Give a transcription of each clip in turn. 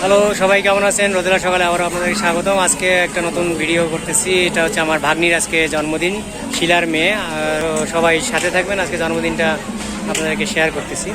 Hello সবাই কেমন আছেন? রোদেলা সকালে আবার আপনাদের স্বাগতম। আজকে একটা নতুন ভিডিও করতেছি। এটা হচ্ছে আমার ভাগ্নির আজকে জন্মদিন, শিলার মেয়ে। আর সবাই সাথে থাকবেন। আজকে জন্মদিনটা আপনাদেরকে শেয়ার করতেছি।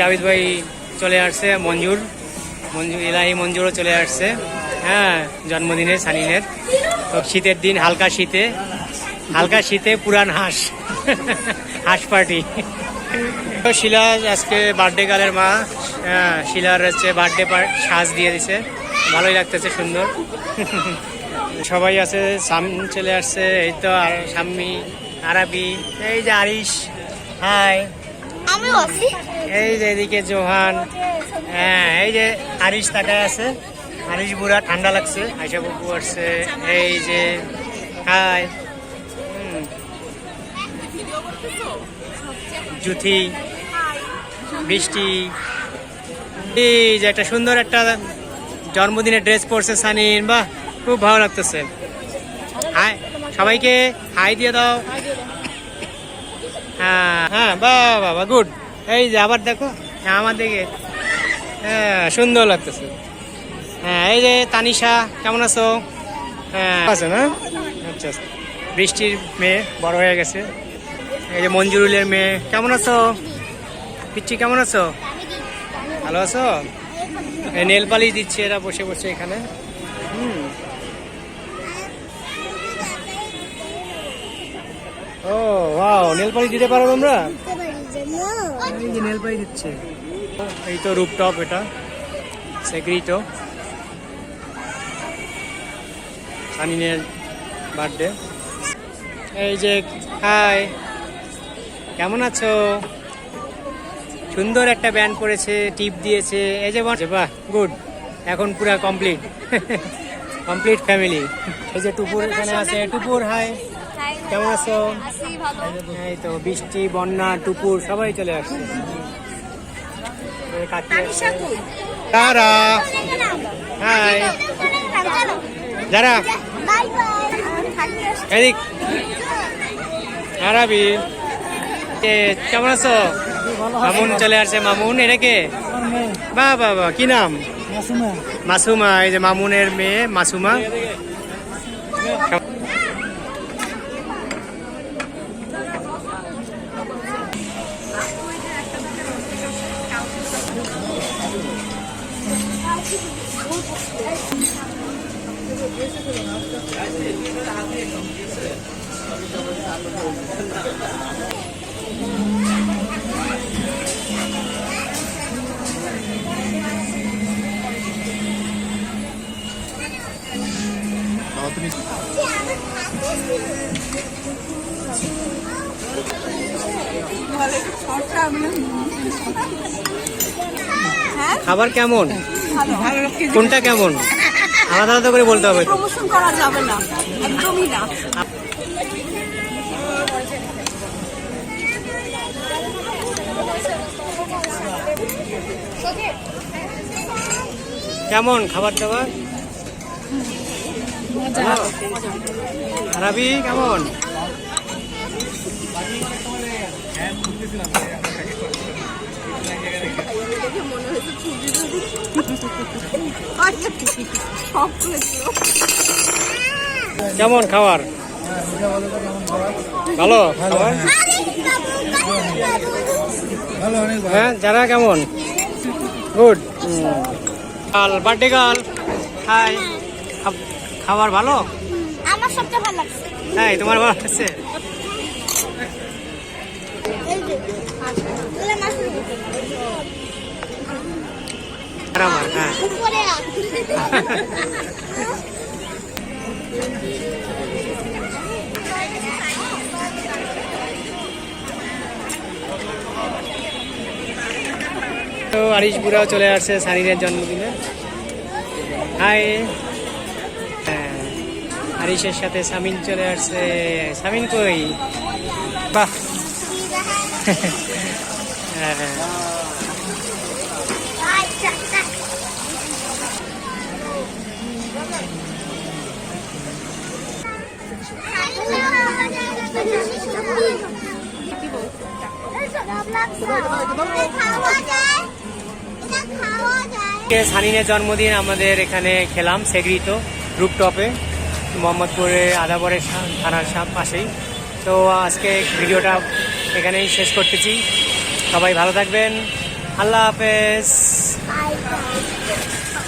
জাভিদ ভাই চলে আসছে, মঞ্জুর। মঞ্জুর এলাহি মঞ্জুরও চলে আসছে। হ্যাঁ জন্মদিনে সানিনের। তো শীতের দিন, হালকা শীতে। হালকা শীতে পুরান হাঁস। হাঁস পার্টি। শিলা আজকে বার্থডে গালের মা। হ্যাঁ শিলার হচ্ছে বার্থডে সাজ দিয়ে দিছে। ভালোই লাগতেছে, সুন্দর। সবাই আছে, সাম চলে আসছে, এই তো, আর সাম্মি, আরাবি, এই যে আরিশ। হাই আমিও আছি। এই যে এদিকে জোহান। হ্যাঁ এই যে আরিশ তাকায় আছে। আরিশ বুড়া ঠান্ডা লাগছে আইসা বুকু আসছে। এই যে, হাই। জুথি বৃষ্টি এই যে একটা সুন্দর একটা জন্মদিনের ড্রেস পরছে সানিন। বাহ, খুব ভালো লাগতেছে। হাই, সবাইকে হাই দিয়ে দাও। হ্যাঁ। হ্যাঁ বাহ বাবা গুড। এই যে আবার দেখো। হ্যাঁ আমার দিকে। হ্যাঁ সুন্দর লাগতেছে। হ্যাঁ এই যে তানিশা কেমন আছো? হ্যাঁ। আছে না? আচ্ছা বৃষ্টির মেয়ে বড় হয়ে গেছে। এই যে মঞ্জুরুলের মেয়ে কেমন আছো? পিচ্ছি কেমন আছো? ভালো আছো? এই নেল পালিশ দিচ্ছে এরা বসে বসে এখানে। হুম। ও ওয়াও নেল পালিশ দিতে পারো তোমরা? এই যে নেল পালিশ দিচ্ছে এই তো রুপটপ এটা সেগ্রিটো সানিনের বার্থডে এই যে হাই কেমন আছো? সুন্দর একটা ব্যান্ড করেছে টিপ দিয়েছে। এই যে বলছে বাহ গুড এখন পুরা কমপ্লিট কমপ্লিট ফ্যামিলি এই যে টুপুর এখানে আছে টুপুর হাই কেমন আছো? এই তো বৃষ্টি বন্যা টুপুর সবাই চলে আসছে। তারা। হাই। যারা। এদিক। আরাবি কে কেমন আছো? মামুন চলে আসছে। মামুন এটা কে? বা বা বা কি নাম? মাসুমা। এই যে মামুনের মেয়ে মাসুমা। খাবার কেমন? কোনটা কেমন? আলাদা আলাদা করে বলতে হবে। প্রমোশন করা যাবে না একদমই না। কেমন খাবার দাবার? আরাবি কেমন? সব করেছিল কেমন খাবার ভালো খাবার হ্যাঁ যারা কেমন গুড কাল বার্থডে গাল হাই খাবার ভালো আমার সবচেয়ে ভালো লাগছে তাই তোমার ভালো লাগছে এই যে আমার হ্যাঁ। তো আরিশ বুড়াও চলে আসছে সানিনের জন্মদিনে। হাই হ্যাঁ আরিসের সাথে সামিন চলে আসছে। সামিন কই? বাহ হ্যাঁ, হ্যাঁ। আজকে সানিনের জন্মদিন আমাদের এখানে খেলাম সেগ্রিত রুপটপে, মোহাম্মদপুরে আদাবরের থানার পাশেই। তো আজকে ভিডিওটা এখানেই শেষ করতেছি। সবাই ভালো থাকবেন। আল্লাহ হাফেজ.